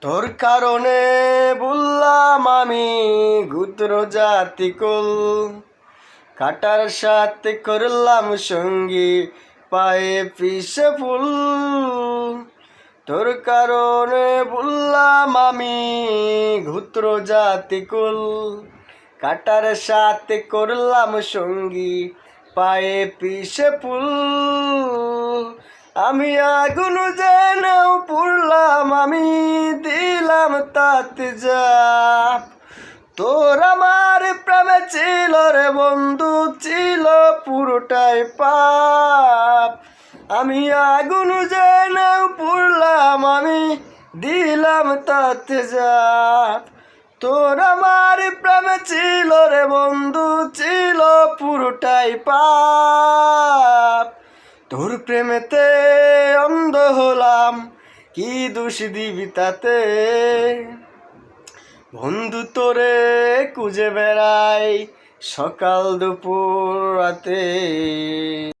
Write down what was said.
তোর কারণে বললাম আমি গুত্র জাতি কুল। কাটার সাথে করলাম সঙ্গী, পায়ে পিসে ফুল। তোর কারণে বললাম আমি গুত্র জাতি কুল। কাটার সাথে করলাম সঙ্গী, পায়ে পিসে ফুল। আমি আগুন পুড়লাম আমি দিলাম তাতে যাব তোর আমার প্রেমে ছিল রে বন্ধু, ছিল পুরোটাই পাপ। আমি আগুন যেনও পুড়লাম, আমি দিলাম তাতে যাব তোর আমার প্রেমে ছিল রে বন্ধু, ছিল পুরোটাই পাপ। তোর প্রেমেতে অন্ধ হলাম কি দোষ দিবি তাতে? বন্ধু তোরে কুজে বেড়াই সকাল দুপুর রাতে।